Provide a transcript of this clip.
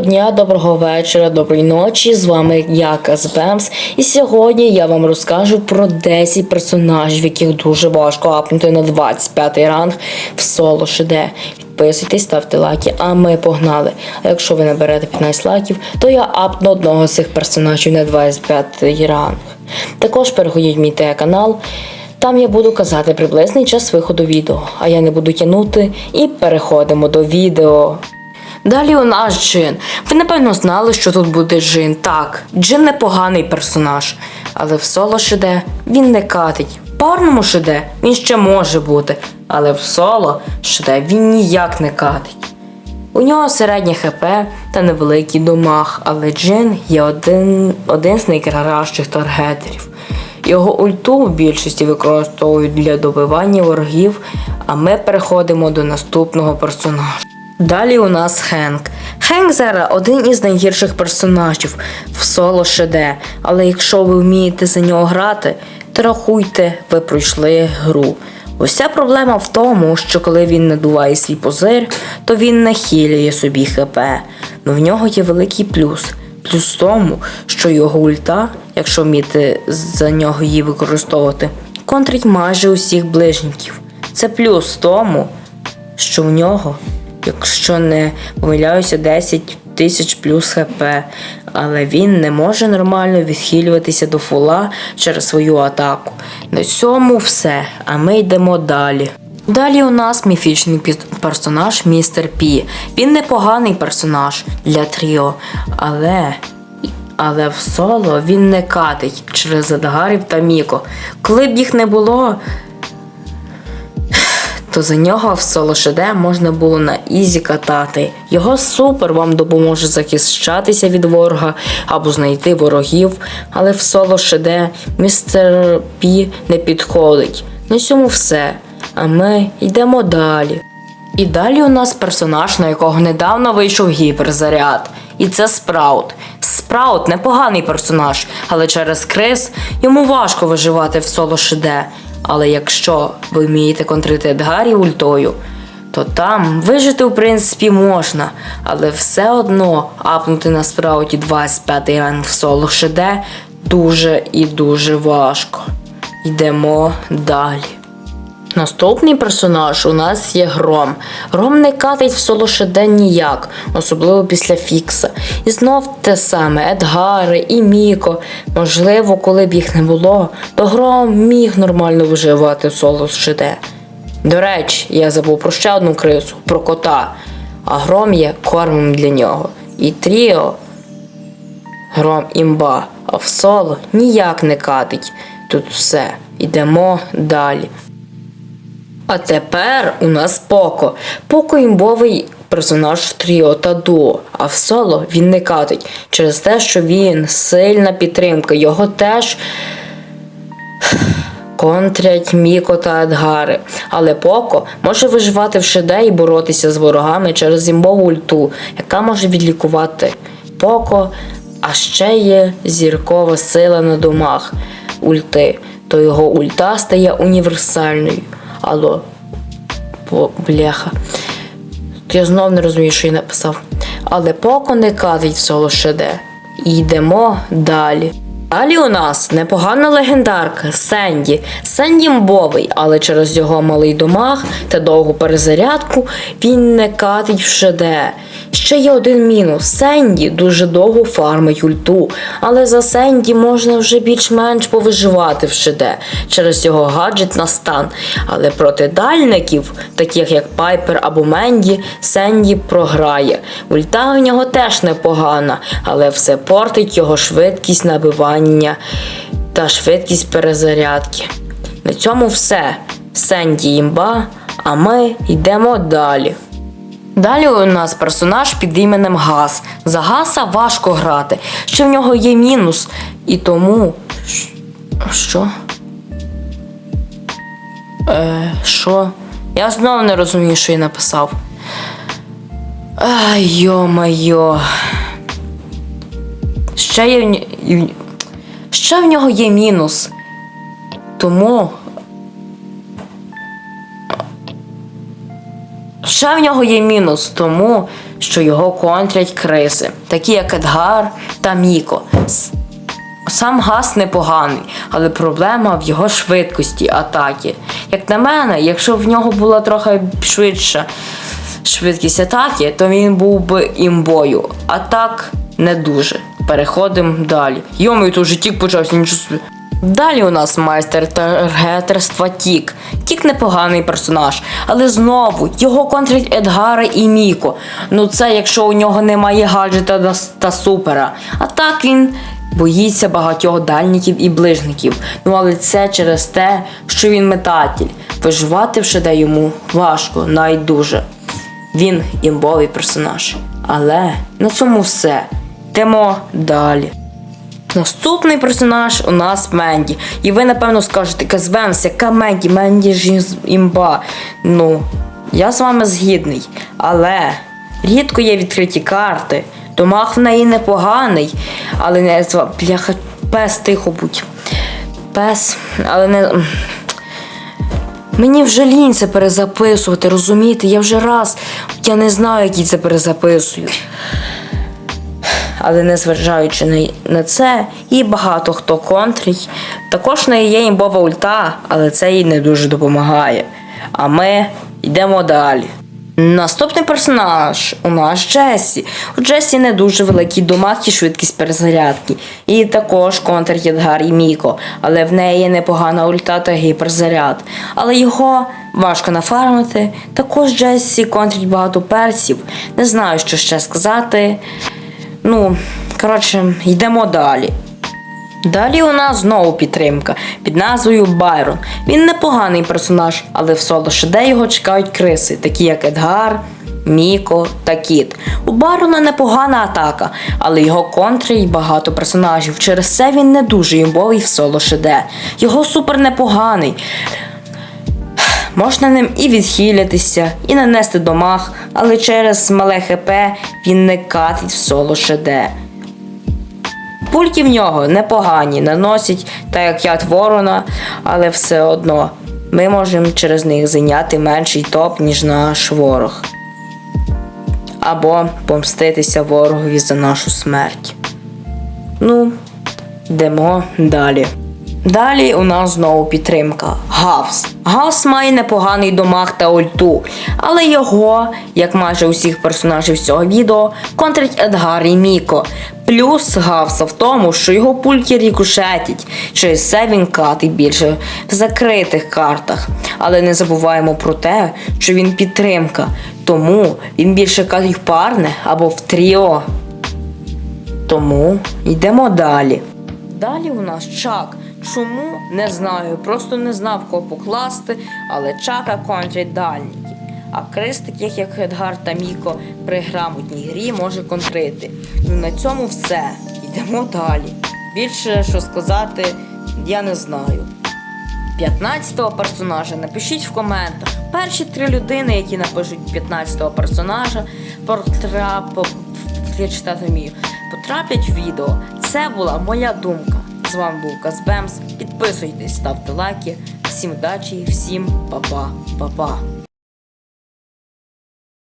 Дня, доброго вечора, доброї ночі. З вами я Казбемс. І сьогодні я вам розкажу про 10 персонажів, яких дуже важко апнути на 25 ранг в соло ШД. Підписуйтесь, ставте лайки, а ми погнали. А якщо ви наберете 15 лайків, то я апну одного з цих персонажів на 25 ранг. Також переходіть в мій канал. Там я буду казати приблизний час виходу відео, а я не буду тягнути і переходимо до відео. Далі у нас Джин. Ви напевно знали, що тут буде Джин. Так, Джин непоганий персонаж, але в соло ШД він не катить. В парному ШД він ще може бути, але в соло ШД він ніяк не катить. У нього середнє ХП та невеликий домах, але Джин є один, один з найкращих таргетерів. Його ульту в більшості використовують для добивання ворогів, а ми переходимо до наступного персонажа. Далі у нас Хенк. Хенк зараз один із найгірших персонажів в соло ШД, але якщо ви вмієте за нього грати, то рахуйте, ви пройшли гру. Уся проблема в тому, що коли він надуває свій позир, то він нахилює собі ХП. Ну в нього є великий плюс. Плюс в тому, що його ульта, якщо вміти за нього її використовувати, контрить майже усіх ближніків. Це плюс в тому, що в нього, якщо не помиляюся, 10 тисяч плюс хп, але він не може нормально відхилюватися до фула через свою атаку. На цьому все, а ми йдемо далі. Далі у нас міфічний персонаж Містер Пі. Він непоганий персонаж для Тріо, але. Але в соло він не катить через Адгарів та Міко. Коли б їх не було, то за нього в соло можна було на ізі катати. Його супер вам допоможе захищатися від ворога або знайти ворогів, але в соло ШД містер Пі не підходить. На цьому все. А ми йдемо далі. І далі у нас персонаж, на якого недавно вийшов гіперзаряд. І це Спраут. Спраут непоганий персонаж, але через криз йому важко виживати в соло ШД. Але якщо ви вмієте контрити Едгарі ультою, то там вижити в принципі можна, але все одно апнути на спрауті 25 ранг в соло ШД дуже і дуже важко. Йдемо далі. Наступний персонаж у нас є Гром. Гром не катить в соло ШД ніяк, особливо після Фікса. І знов те саме Едгари і Міко. Можливо, коли б їх не було, то Гром міг нормально виживати в соло ШД. До речі, я забув про ще одну крису, про кота. А гром є кормом для нього. І Тріо гром імба, а в соло ніяк не катить. Тут все. Йдемо далі. А тепер у нас Поко. Поко імбовий персонаж в тріо дуо, а в соло він не катить через те, що він сильна підтримка. Його теж контрять Міко та Едгари. Але Поко може виживати в ШД і боротися з ворогами через імбову ульту, яка може відлікувати Поко, а ще є зіркова сила на домах ульти, то його ульта стає універсальною. Алло, по бляха. Я знов не розумію, що я написав. Але поки не катить в соло ШД. І йдемо далі. Далі у нас непогана легендарка Сенді. Сенді мбовий, але через його малий домах та довгу перезарядку він не катить в ШД. Ще є один мінус. Сенді дуже довго фармить ульту, але за Сенді можна вже більш-менш повиживати в ШД через його гаджет на стан. Але проти дальників, таких як Пайпер або Менді, Сенді програє. Ульта в нього теж непогана, але все портить його швидкість набивання та швидкість перезарядки. На цьому все. Сенді імба, а ми йдемо далі. Далі у нас персонаж під іменем Газ. За Гаса важко грати, ще в нього є мінус. І тому. Що? Е, що? Я знову не розумію, що я написав. Ай, йо-майо. Ще є Ще в нього є мінус. Тому Ще в нього є мінус, тому що його контрять криси, такі як Едгар та Міко. Сам газ непоганий, але проблема в його швидкості атаки. Як на мене, якщо в нього була трохи швидша швидкість атаки, то він був би імбою. А так не дуже. Переходимо далі. Йомий тут вже тік почався, нічого. Далі у нас майстер таргетерства Тік. Тік непоганий персонаж, але знову його контрять Едгара і Міко. Ну це якщо у нього немає гаджета та, супера. А так він боїться багатьох дальників і ближників. Ну але це через те, що він метатель. Виживати в шеде йому важко, навіть дуже. Він імбовий персонаж. Але на цьому все. Йдемо далі. Наступний персонаж у нас Менді. І ви, напевно, скажете, Казбемс, яка Менді? Менді ж імба. Ну, я з вами згідний. Але рідко є відкриті карти. Домах в неї непоганий, але не бляха, пес тихо будь. Пес, але не. Мені вже лінь це перезаписувати, розумієте? Я вже раз. Я не знаю, які це перезаписую. Але незважаючи на, це, і багато хто контрить. Також в неї є імбова ульта, але це їй не дуже допомагає. А ми йдемо далі. Наступний персонаж у нас Джесі. У Джесі не дуже великий домах і швидкість перезарядки. І також контрить Едгар і Міко, але в неї непогана ульта та гіперзаряд. Але його важко нафармити. Також Джесі контрить багато персів. Не знаю, що ще сказати. Ну, коротше, йдемо далі. Далі у нас знову підтримка під назвою Байрон. Він непоганий персонаж, але в соло шеде його чекають криси, такі як Едгар, Міко та Кіт. У Байрона непогана атака, але його контрить багато персонажів. Через це він не дуже імбовий в соло шеде. Його супер непоганий. Можна ним і відхилятися, і нанести домах, але через мале ХП він не катить в соло шеде. Пульки в нього непогані, наносять, так як яд ворона, але все одно ми можемо через них зайняти менший топ, ніж наш ворог. Або помститися ворогові за нашу смерть. Ну, йдемо далі. Далі у нас знову підтримка. Гавс. Гавс має непоганий домах та ульту, але його, як майже усіх персонажів цього відео, контрить Едгар і Міко. Плюс Гавса в тому, що його пульки рікошетять, через це він катить більше в закритих картах. Але не забуваємо про те, що він підтримка, тому він більше катить парне або в тріо. Тому йдемо далі. Далі у нас Чак. Чому не знаю, просто не знав кого покласти, але Чака контрить дальники. А крис, таких як Едгар та Міко, при грамотній грі може контрити. Ну на цьому все. Йдемо далі. Більше що сказати, я не знаю. 15-го персонажа напишіть в коментах. Перші три людини, які напишуть 15-го персонажа, потрап... я читати вмію, потраплять в відео. Це була моя думка. З вами був Казбемс. Підписуйтесь, ставте лайки. Всім удачі, всім па-па, па-па.